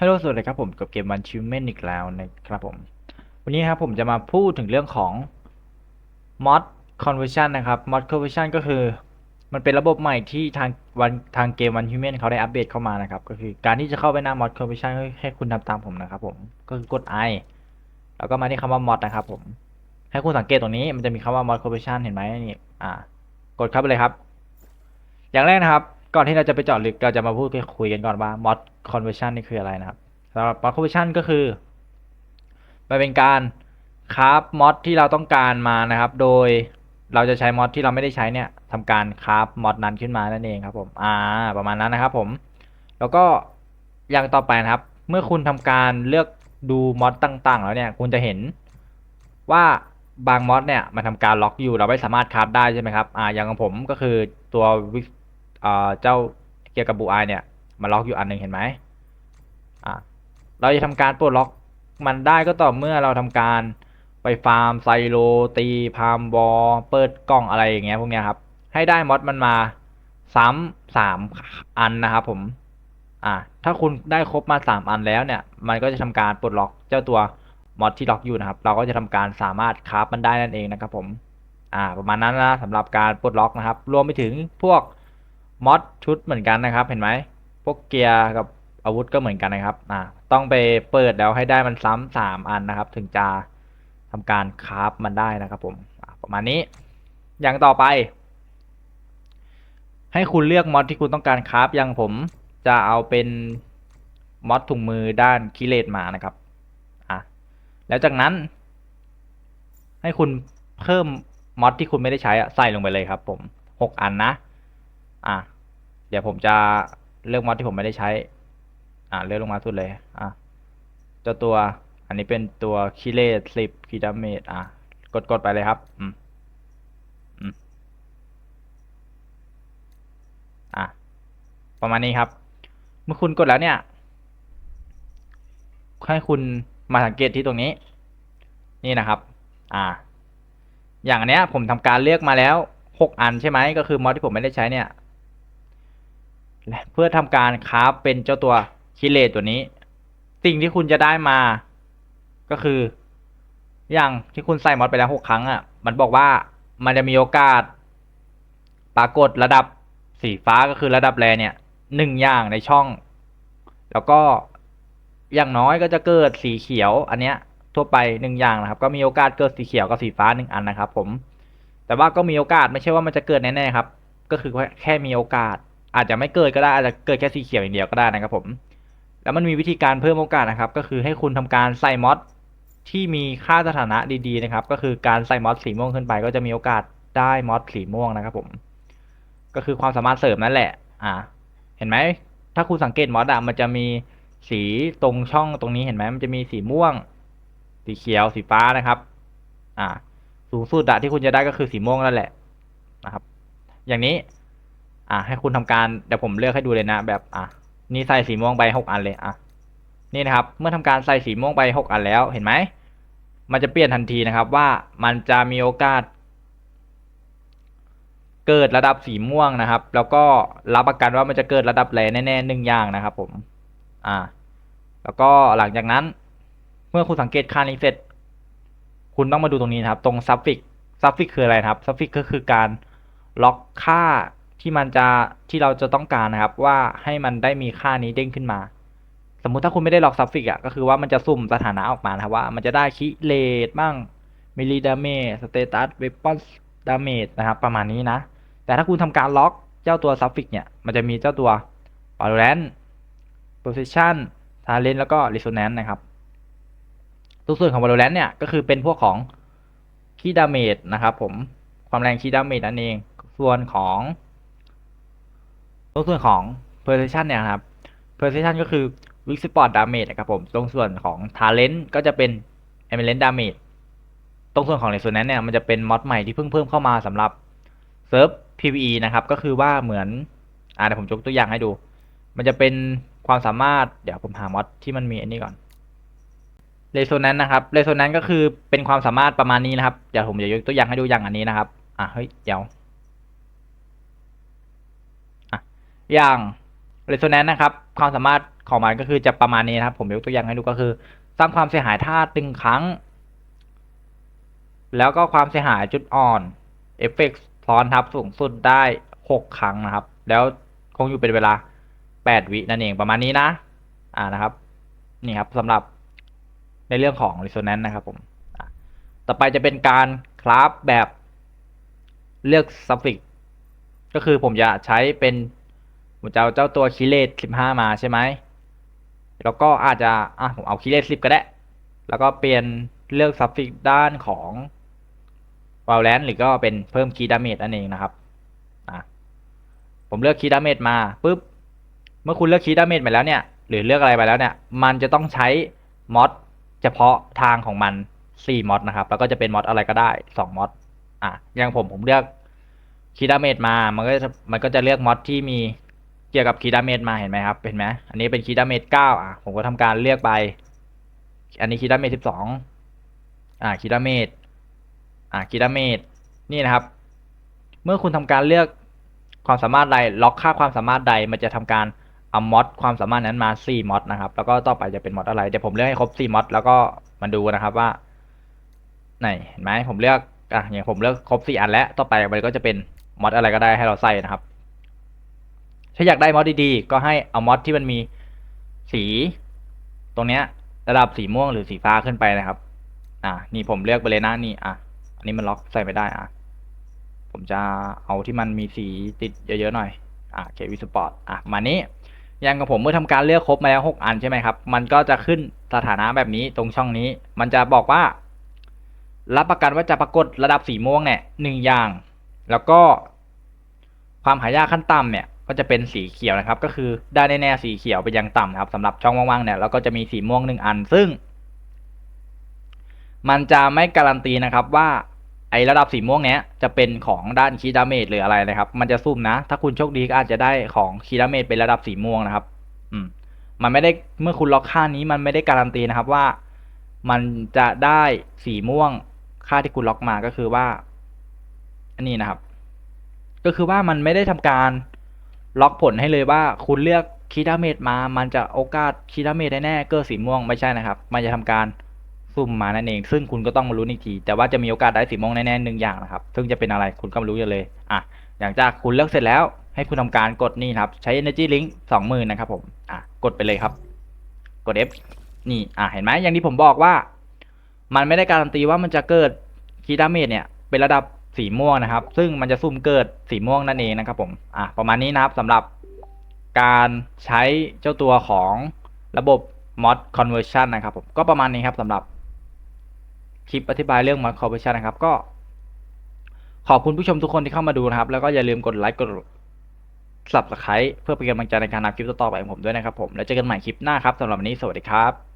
ฮัลโหลสวัสดีครับผมกับเกมวันชิวเมนอีกแล้วนะครับผม วันนี้ครับผมจะมาพูดถึงเรื่องของ mod conversion นะครับ mod conversion ก็คือ มันเป็นระบบใหม่ที่ทางวันทางเกมวันฮิวแมนเขาได้อัปเดตเข้ามานะครับ ก็คือการที่จะเข้าไปหน้า mod conversion ให้ให้คุณทำตามผมนะครับผมก็คือกด i แล้วก็มาที่คำว่า mod นะครับผมให้คุณสังเกตตรงนี้มันจะมีคำว่า mod conversion เห็นไหมนี่อ่ากดเข้าไปเลยครับ อย่างแรกนะครับ ก่อนที่เราจะไปเจาะลึกเราจะมาพูดคุยกันก่อนว่า mod conversion นี่คืออะไรนะครับสำหรับ mod conversion ก็คือมันเป็นการคราฟมอดที่เราต้องการมานะครับ โดยเราจะใช้มอดที่เราไม่ได้ใช้เนี่ยทำการคราฟมอดนั้นขึ้นมานั่นเองครับผมอ่าประมาณนั้นนะครับ ผม แล้วก็อย่างต่อไปนะครับ เมื่อคุณทำการเลือกดูมอดต่างๆ แล้วเนี่ย คุณจะเห็นว่าบางมอดเนี่ยมันทำการล็อกอยู่เราไม่สามารถคราฟได้ใช่ไหมครับอ่าอย่างของผมก็คือตัว เจ้าเกียร์กับบูไอเนี่ยมันล็อกอยู่อันหนึ่งเห็นไหมอ่าเราจะทำการปลดล็อกมันได้ก็ต่อเมื่อเราทำการไปฟาร์มไซโลตีพามบอเปิดกล่องอะไรอย่างเงี้ยพวกเนี้ยครับให้ได้มอดมันมาซ้ำสามอันนะครับผมอ่าถ้าคุณได้ครบมาสามอันแล้วเนี่ย มันก็จะทำการปลดล็อกเจ้าตัวมอดที่ล็อกอยู่นะครับ เราก็จะทำการสามารถคราฟมันได้นั่นเองนะครับผมอ่าประมาณนั้นนะสำหรับการปลดล็อกนะครับ รวมไปถึงพวก มอดชุดเหมือนกันนะครับ เห็นไหมพวกเกียร์กับอาวุธก็เหมือนกันนะครับอ่าต้องไปเปิดแล้วให้ได้มันซ้ำสามอันนะครับ ถึงจะทำการคราฟมันได้นะครับผมประมาณนี้ อย่างต่อไป ให้คุณเลือกมอดที่คุณต้องการคราฟอย่างผมจะเอาเป็นมอดถุงมือด้านคิเลตมานะครับอะแล้วจากนั้น ให้คุณเพิ่มมอดที่คุณไม่ได้ใช้อะใส่ลงไปเลยครับ ผมหกอันนะ อะ เดี๋ยวผมจะเลือกมอดที่ผมไม่ได้ใช้ อ่าเลือนลงมาสุดเลย อะเจ้าตัว อันนี้เป็นตัวคิเลสสิบคีดาเมจอะ กดกดไปเลยครับ อืมอืมอะ ประมาณนี้ครับ เมื่อคุณกดแล้วเนี่ย ให้คุณมาสังเกตที่ตรงนี้ นี่นะครับ อ่า อย่างเนี้ย ผมทำการเลือกมาแล้วหกอันใช่ไหมก็คือมอดที่ผมไม่ได้ใช้เนี่ย เพื่อทำการคราฟเป็นเจ้าตัวคิเลตตัวนี้ สิ่งที่คุณจะได้มา ก็คือ อย่างที่คุณใส่มอดไปแล้วหกครั้งอะ มันบอกว่ามันจะมีโอกาส ปรากฏระดับสีฟ้าก็คือระดับแรเนี่ยหนึ่งอย่างในช่อง แล้วก็อย่างน้อยก็จะเกิดสีเขียว อันเนี้ย ทั่วไปหนึ่งอย่างนะครับ ก็มีโอกาสเกิดสีเขียวกับสีฟ้าหนึ่งอันนะครับ ผม แต่ว่าก็มีโอกาสไม่ใช่ว่ามันจะเกิดแน่ๆครับ ก็คือแค่มีโอกาส อาจจะไม่เกิดก็ได้อาจจะเกิดแค่สีเขียวอย่างเดียวก็ได้นะครับผม แล้วมันมีวิธีการเพิ่มโอกาสนะครับ ก็คือให้คุณทำการใส่มอดที่มีค่าสถานะดีๆนะครับ ก็คือการใส่มอดสีม่วงขึ้นไป ก็จะมีโอกาสได้มอดสีม่วงนะครับผม ก็คือความสามารถเสริมนั่นแหละ อ่า เห็นไหม ถ้าคุณสังเกตมอดอะมันจะมีสีตรงช่องตรงนี้เห็นไหมมันจะมีสีม่วง สีเขียว สีฟ้านะครับ อ่า สูงสุดอะที่คุณจะได้ก็คือสีม่วงนั่นแหละนะครับ อย่างนี้ อ่าให้คุณทำการเดี๋ยวผมเลือกให้ดูเลยนะแบบอะนี่ใส่สีม่วงไปหกอันเลยอะนี่นะครับ เมื่อทำการใส่สีม่วงไปหกอันแล้วเห็นไหมมันจะเปลี่ยนทันทีนะครับว่ามันจะมีโอกาส เกิดระดับสีม่วงนะครับ แล้วก็รับประกันว่ามันจะเกิดระดับแรแน่ๆหนึ่งอย่างนะครับ ผม อ่า แล้วก็หลังจากนั้น เมื่อคุณสังเกตค่านี้เสร็จ คุณต้องมาดูตรงนี้นะครับ ตรงซับฟิกซับฟิกคืออะไรครับซับฟิกก็คือการล็อกค่า ที่มันจะที่เราจะต้องการนะครับว่าให้มันได้มีค่านี้เด้งขึ้นมา สมมุติถ้าคุณไม่ได้ล็อกซับฟิกอะก็คือว่ามันจะสุ่มสถานะออกมานะครับว่ามันจะได้คิเลตบ้างมิลลิดาเมจสเตตัสเวปอนดาเมจนะครับประมาณนี้นะ แต่ถ้าคุณทำการล็อกเจ้าตัวซับฟิกเนี่ยมันจะมีเจ้าตัว valorant position talent แล้วก็ resonance นะครับตัวส่วนของ valorant เนี่ยก็คือเป็นพวกของคีดาเมจนะครับผมความแรงคีดาเมจนั่นเองส่วนของ ตรงส่วนของ precision เนี่ยนะครับ precision ก็คือ weak spot damage นะครับผมตรงส่วนของ talent ก็จะเป็น element damage ตรงส่วนของ resonance เนี่ยมันจะเป็นมอดใหม่ที่เพิ่งเพิ่มเข้ามาสำหรับเซิร์ฟ PVE นะครับ ก็คือว่าเหมือนอ่าเดี๋ยวผมยกตัวอย่างให้ดู มันจะเป็นความสามารถเดี๋ยวผมหามอดที่มันมีอันนี้ก่อน resonance นะครับ resonance ก็คือเป็นความสามารถประมาณนี้นะครับเดี๋ยวผมจะยกตัวอย่างให้ดูอย่างอันนี้นะครับ อะเฮ้ยเดี๋ยว อย่าง resonance นะครับ ความสามารถของมันก็คือจะประมาณนี้นะครับ ผมยกตัวอย่างให้ดูก็คือ สร้างความเสียหายท่าตึงครั้ง แล้วก็ความเสียหายจุดอ่อนเอฟเฟกต์ซ้อนทับสูงสุดได้หกครั้งนะครับ แล้วคงอยู่เป็นเวลาแปดวินั่นเองประมาณนี้นะ อ่านะครับ นี่ครับสำหรับในเรื่องของ resonance นะครับผม ต่อไปจะเป็นการคราฟแบบเลือก suffix ก็คือผมจะใช้เป็น ผมจะเอาเจ้าตัวคิเลตสิบห้ามาใช่ไหม แล้วก็อาจจะ อะ ผมเอาคีเลสสิบก็ได้ แล้วก็เปลี่ยนเลือกซับฟิกด้านของวาลแลนหรือก็เป็นเพิ่มคีดาเมจนั่นเองนะครับ อะ ผมเลือกคีดาเมจมาปุ๊บ เมื่อคุณเลือกคีดาเมจไปแล้วเนี่ย หรือเลือกอะไรไปแล้วเนี่ย มันจะต้องใช้มอดเฉพาะทางของมันสี่มอดนะครับ แล้วก็จะเป็นมอดอะไรก็ได้สองมอดอะ อย่างผมผมเลือกคีดาเมจมา มันก็จะมันก็จะเลือกมอดที่มี เกี่ยวกับคีดาเมจมาเห็นไหมครับเห็นไหมอันนี้เป็นคีดาเมจเก้าอะผมก็ทำการเลือกไป อันนี้คีดาเมจสิบสองอ่าคีดาเมจอ่าคีดาเมจนี่นะครับ เมื่อคุณทำการเลือกความสามารถใดล็อกค่าความสามารถใดมันจะทำการเอามอดความสามารถนั้นมาสี่มอดนะครับ แล้วก็ต่อไปจะเป็นมอดอะไรเดี๋ยวผมเลือกให้ครบสี่มอดแล้วก็มาดูนะครับว่าไหนเห็นไหมผมเลือกอะอย่างผมเลือกครบสี่อันแล้วต่อไปมันก็จะเป็นมอดอะไรก็ได้ให้เราใส่นะครับ ถ้าอยากได้มอดดีๆ ก็ให้เอามอดที่มันมีสี ตรงเนี้ย ระดับสีม่วงหรือสีฟ้าขึ้นไปนะครับ อ่า นี่ผมเลือกไปเลยนะนี่อะอันนี้มันล็อกใส่ไม่ได้อะผมจะเอาที่มันมีสีติดเยอะๆหน่อย อะเควิสปอร์ตอะมานี้อย่างกับผมเมื่อทำการเลือกครบมาแล้วหกอันใช่ไหมครับ มันก็จะขึ้นสถานะแบบนี้ตรงช่องนี้ มันจะบอกว่า รับประกันว่าจะปรากฏระดับสีม่วงเนี่ยหนึ่งอย่าง แล้วก็ความหายากขั้นต่ำเนี่ย ก็จะเป็นสีเขียวนะครับ ก็คือได้แน่ๆสีเขียวเป็นอย่างต่ำนะครับสำหรับช่องว่างๆเนี่ยแล้วก็จะมีสีม่วงหนึ่งอัน ซึ่ง มันจะไม่การันตีนะครับว่าไอระดับสีม่วงเนี้ยจะเป็นของด้านคีดาเมจหรืออะไรนะครับ มันจะซุ่มนะ ถ้าคุณโชคดีก็อาจจะได้ของคีดาเมจเป็นระดับสีม่วงนะครับ อืม มันไม่ได้เมื่อคุณล็อกค่านี้มันไม่ได้การันตีนะครับว่า มันจะได้สีม่วงค่าที่คุณล็อกมาก็คือว่า อันนี้นะครับ ก็คือว่ามันไม่ได้ทำการ ล็อกผลให้เลยว่าคุณเลือกคีดาเมจมา มันจะโอกาสคีดาเมจแน่ๆเกอร์สีม่วงไม่ใช่นะครับ มันจะทำการซุ่มมานั่นเอง ซึ่งคุณก็ต้องมารู้อีกที แต่ว่าจะมีโอกาสได้สีม่วงแน่ๆหนึ่งอย่างนะครับ ซึ่งจะเป็นอะไรคุณก็ม่รู้อยู่เลยอะหลังจากคุณเลือกเสร็จแล้วให้คุณทำการกดนี่ครับ ใช้ energy link สองหมื่นนะครับผมอะกดไปเลยครับ กด F นี่อะเห็นไหมอย่างที่ผมบอกว่า มันไม่ได้การันตีว่ามันจะเกิดคีดาเมจเนี่ย เป็นระดับ สีม่วงนะครับ ซึ่งมันจะซุ่มเกิดสีม่วงนั่นเองนะครับผมอะประมาณนี้นะครับสำหรับการใช้เจ้าตัวของระบบ mod conversion นะครับผมก็ประมาณนี้ครับสำหรับคลิปอธิบายเรื่อง mod conversion นะครับ ก็ ขอบคุณผู้ชมทุกคนที่เข้ามาดูนะครับ แล้วก็อย่าลืมกดไลค์กด subscribe เพื่อเป็นกำลังใจในการทำคลิปต่อไปของผมด้วยนะครับผมแล้วเจอกันใหม่คลิปหน้าครับสำหรับวันนี้สวัสดีครับ